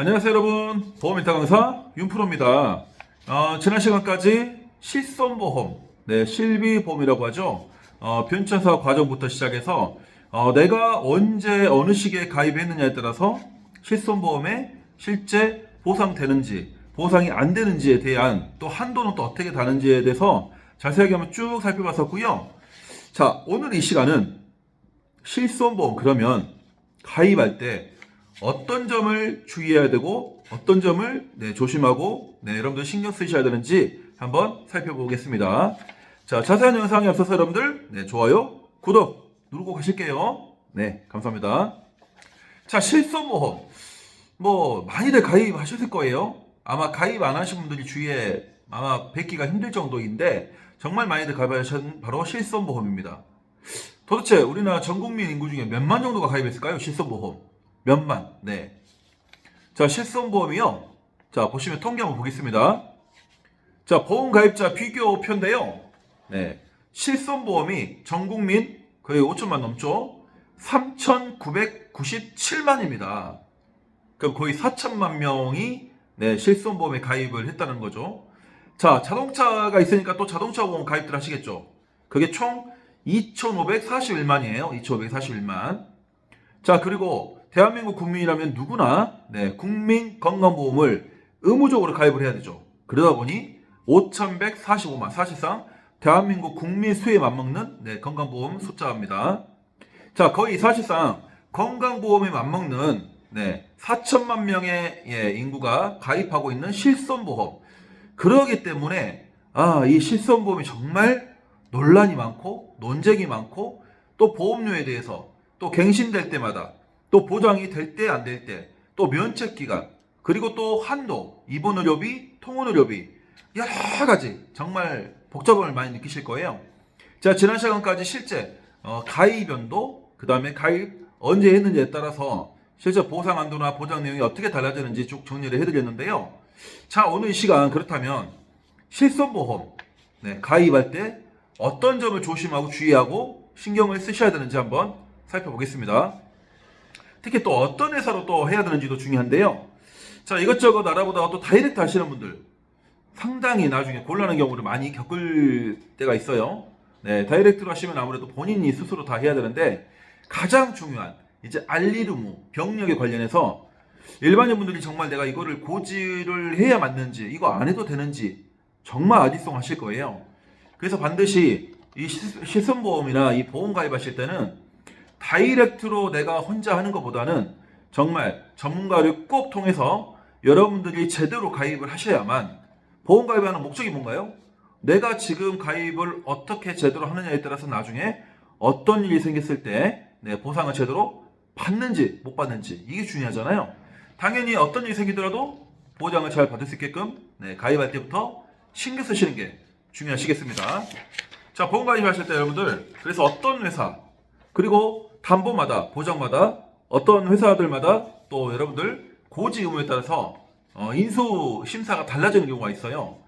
안녕하세요 여러분. 보험일타 강사 윤프로입니다. 어, 지난 시간까지 실손보험 네, 실비보험이라고 하죠. 어, 변천사 과정부터 시작해서 어, 내가 언제 어느 시기에 가입했느냐에 따라서 실손보험에 실제 보상되는지 보상이 안 되는지에 대한 또 한도는 또 어떻게 다는지에 대해서 자세하게 한번 쭉 살펴봤었고요. 자 오늘 이 시간은 실손보험 그러면 가입할 때 어떤 점을 주의해야 되고 어떤 점을 네, 조심하고 네, 여러분들 신경 쓰셔야 되는지 한번 살펴보겠습니다. 자 자세한 영상에 앞서서 여러분들 네, 좋아요, 구독 누르고 가실게요. 네 감사합니다. 자 실손보험 뭐 많이들 가입하셨을 거예요. 아마 가입 안 하신 분들이 주위에 아마 뵙기가 힘들 정도인데 정말 많이들 가입하신 바로 실손보험입니다. 도대체 우리나라 전 국민 인구 중에 몇만 정도가 가입했을까요? 실손보험. 몇만. 네. 자, 실손보험이요. 자, 보시면 통계 한번 보겠습니다. 자, 보험 가입자 비교 표인데요. 네. 실손보험이 전 국민 거의 5천만 넘죠? 3,997만입니다. 그럼 거의 4천만 명이 네, 실손보험에 가입을 했다는 거죠. 자, 자동차가 있으니까 또 자동차 보험 가입들 하시겠죠? 그게 총 2,541만이에요. 2,541만. 자, 그리고 대한민국 국민이라면 누구나 네, 국민 건강보험을 의무적으로 가입을 해야 되죠. 그러다 보니 5,145만 사실상 대한민국 국민 수에 맞먹는 네, 건강보험 숫자입니다. 자, 거의 사실상 건강보험에 맞먹는 네, 4천만 명의 예, 인구가 가입하고 있는 실손보험. 그러기 때문에 아, 이 실손보험이 정말 논란이 많고 논쟁이 많고 또 보험료에 대해서 또 갱신될 때마다 또 보장이 될 때 안 될 때 또 면책 기간 그리고 또 한도 입원 의료비 통원 의료비 여러 가지 정말 복잡함을 많이 느끼실 거예요. 자 지난 시간까지 실제 어, 가입 연도 그 다음에 가입 언제 했는지에 따라서 실제 보상 한도나 보장 내용이 어떻게 달라지는지 쭉 정리를 해드렸는데요. 자 오늘 이 시간 그렇다면 실손보험 네, 가입할 때 어떤 점을 조심하고 주의하고 신경을 쓰셔야 되는지 한번 살펴보겠습니다. 특히 또 어떤 회사로 또 해야 되는지도 중요한데요. 자, 이것저것 알아보다가 또 다이렉트 하시는 분들 상당히 나중에 곤란한 경우를 많이 겪을 때가 있어요. 네, 다이렉트로 하시면 아무래도 본인이 스스로 다 해야 되는데 가장 중요한 이제 알릴 의무, 병력에 관련해서 일반인 분들이 정말 내가 이거를 고지를 해야 맞는지 이거 안 해도 되는지 정말 아디송 하실 거예요. 그래서 반드시 이 시- 실손보험이나 이 보험 가입하실 때는 다이렉트로 내가 혼자 하는 것보다는 정말 전문가를 꼭 통해서 여러분들이 제대로 가입을 하셔야만 보험 가입하는 목적이 뭔가요? 내가 지금 가입을 어떻게 제대로 하느냐에 따라서 나중에 어떤 일이 생겼을 때 네, 보상을 제대로 받는지 못 받는지 이게 중요하잖아요. 당연히 어떤 일이 생기더라도 보장을 잘 받을 수 있게끔 네, 가입할 때부터 신경 쓰시는 게 중요하시겠습니다. 자, 보험 가입하실 때 여러분들 그래서 어떤 회사 그리고 담보마다 보장마다 어떤 회사들마다 또 여러분들 고지 의무에 따라서 어, 인수 심사가 달라지는 경우가 있어요.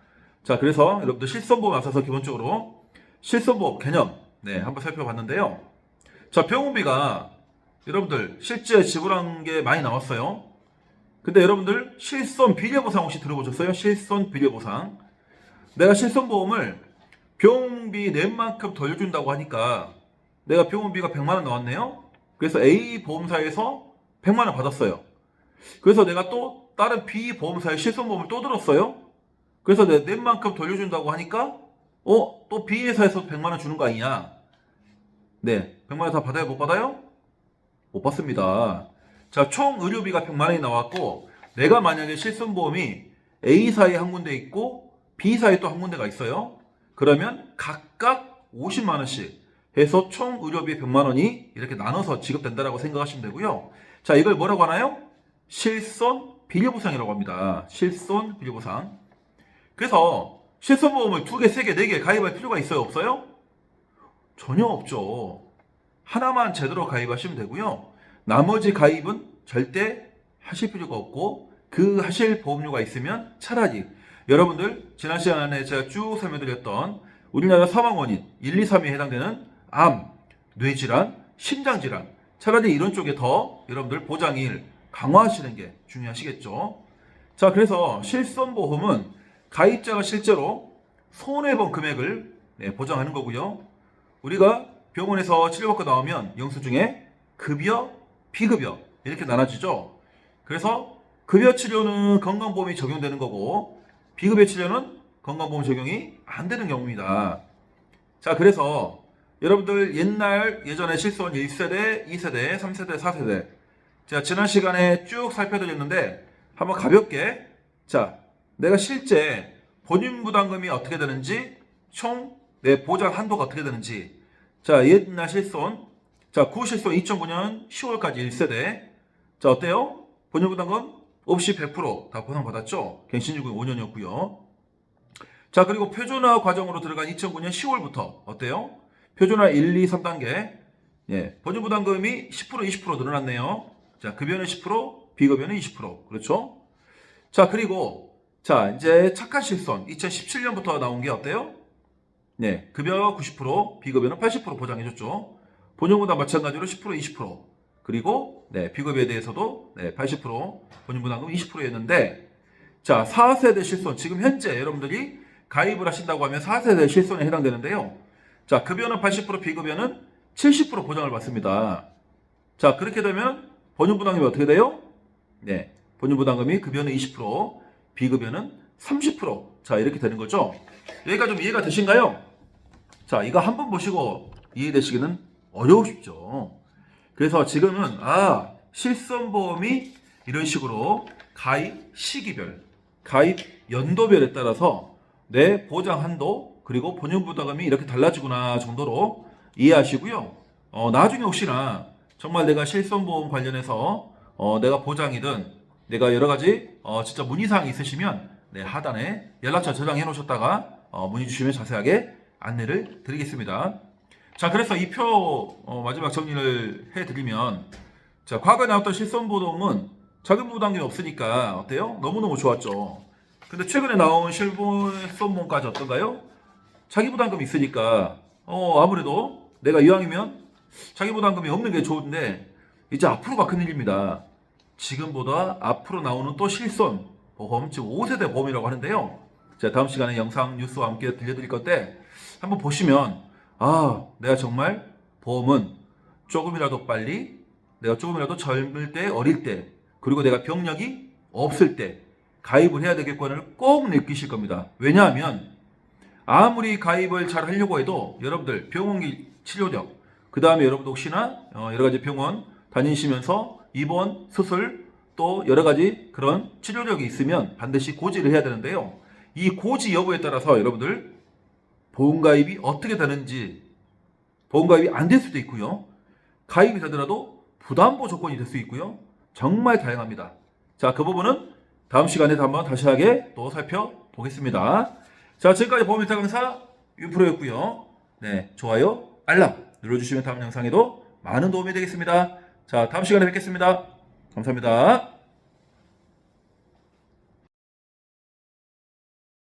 자, 그래서 여러분들 실손보험 앞서서 기본적으로 실손보험 개념 네, 한번 살펴봤는데요. 자, 병원비가 여러분들 실제 지불한 게 많이 나왔어요. 근데 여러분들 실손 비례보상 혹시 들어보셨어요? 실손 비례보상. 내가 실손보험을 병원비 낸 만큼 돌려준다고 하니까 내가 병원비가 100만 원 나왔네요. 그래서 A 보험사에서 100만 원 받았어요. 그래서 내가 또 다른 B 보험사의 실손보험을 또 들었어요. 그래서 내낸 만큼 돌려준다고 하니까 어? 또 B 회사에서 100만 원 주는 거 아니냐? 네. 100만 원 다 받아요? 못 받아요? 못 받습니다. 자, 총 의료비가 100만 원이 나왔고 내가 만약에 실손보험이 A사에 한 군데 있고 B사에 또 한 군데가 있어요. 그러면 각각 50만 원씩 해서 총 의료비 100만 원이 이렇게 나눠서 지급된다라고 생각하시면 되고요. 자, 이걸 뭐라고 하나요? 실손 비례보상이라고 합니다. 실손 비례보상. 그래서 실손보험을 두 개, 세 개, 네 개 가입할 필요가 있어요? 없어요? 전혀 없죠. 하나만 제대로 가입하시면 되고요. 나머지 가입은 절대 하실 필요가 없고 그 하실 보험료가 있으면 차라리 여러분들 지난 시간에 제가 쭉 설명드렸던 우리나라 사망 원인 1, 2, 3에 해당되는 암, 뇌질환, 심장질환 차라리 이런 쪽에 더 여러분들 보장일 강화하시는 게 중요하시겠죠. 자, 그래서 실손보험은 가입자가 실제로 손해본 금액을 네, 보장하는 거고요. 우리가 병원에서 치료받고 나오면 영수증에 급여, 비급여 이렇게 나눠지죠. 그래서 급여 치료는 건강보험이 적용되는 거고 비급여 치료는 건강보험 적용이 안 되는 경우입니다. 자, 그래서 여러분들 옛날 예전에 실손 1세대, 2세대, 3세대, 4세대 제가 지난 시간에 쭉 살펴드렸는데 한번 가볍게 자 내가 실제 본인 부담금이 어떻게 되는지 총 내 보장 한도가 어떻게 되는지 자 옛날 실손 자 구실손 2009년 10월까지 1세대 자 어때요? 본인 부담금 없이 100%다 보상받았죠? 갱신주금 5년이었고요 자 그리고 표준화 과정으로 들어간 2009년 10월부터 어때요? 표준화 1, 2, 3단계 예, 본인 부담금이 10% 20% 늘어났네요 자 급여는 10% 비급여는 20% 그렇죠? 자, 그리고 자, 이제 착한 실손 2017년부터 나온 게 어때요? 네, 급여 90%, 비급여는 80% 보장해 줬죠. 본연보다 마찬가지로 10% 20% 그리고 네, 비급여에 대해서도 네, 80% 본인 부담금 20%였는데 자, 4세대 실손 지금 현재 여러분들이 가입을 하신다고 하면 4세대 실손에 해당되는데요. 자, 급여는 80%, 비급여는 70% 보장을 받습니다. 자, 그렇게 되면 본인부담금이 어떻게 돼요? 네. 본인부담금이 급여는 20%, 비급여는 30%. 자, 이렇게 되는 거죠. 여기가 좀 이해가 되신가요? 자, 이거 한번 보시고 이해되시기는 어려우시죠. 그래서 지금은, 아, 실손보험이 이런 식으로 가입 시기별, 가입 연도별에 따라서 내 보장 한도, 그리고 본인부담금이 이렇게 달라지구나 정도로 이해하시고요. 어, 나중에 혹시나 정말 내가 실손보험 관련해서 어, 내가 보장이든 내가 여러 가지 어, 진짜 문의사항이 있으시면 네, 하단에 연락처 저장해 놓으셨다가 어, 문의 주시면 자세하게 안내를 드리겠습니다. 자, 그래서 이 표 어, 마지막 정리를 해드리면 자, 과거에 나왔던 실손보험은 자금부담금이 없으니까 어때요? 너무너무 좋았죠. 근데 최근에 나온 실손보험까지 어떤가요? 자기 부담금이 있으니까 어, 아무래도 내가 이왕이면 자기 부담금이 없는 게 좋은데 이제 앞으로가 큰일입니다. 지금보다 앞으로 나오는 또 실손 보험, 즉 5세대 보험이라고 하는데요. 제가 다음 시간에 영상 뉴스와 함께 들려드릴 건데 한번 보시면 아 내가 정말 보험은 조금이라도 빨리 내가 조금이라도 젊을 때 어릴 때 그리고 내가 병력이 없을 때 가입을 해야 되겠구나를 꼭 느끼실 겁니다. 왜냐하면 아무리 가입을 잘 하려고 해도 여러분들 병원기 치료력 그 다음에 여러분들 혹시나 어, 여러 가지 병원 다니시면서 입원, 수술 또 여러 가지 그런 치료력이 있으면 반드시 고지를 해야 되는데요. 이 고지 여부에 따라서 여러분들 보험가입이 어떻게 되는지 보험가입이 안 될 수도 있고요. 가입이 되더라도 부담보 조건이 될 수 있고요. 정말 다양합니다. 자, 그 부분은 다음 시간에 한번 다시 하게 또 살펴보겠습니다. 자, 지금까지 보험일타 강사 윤프로였고요. 네, 좋아요, 알람 눌러주시면 다음 영상에도 많은 도움이 되겠습니다. 자, 다음 시간에 뵙겠습니다. 감사합니다.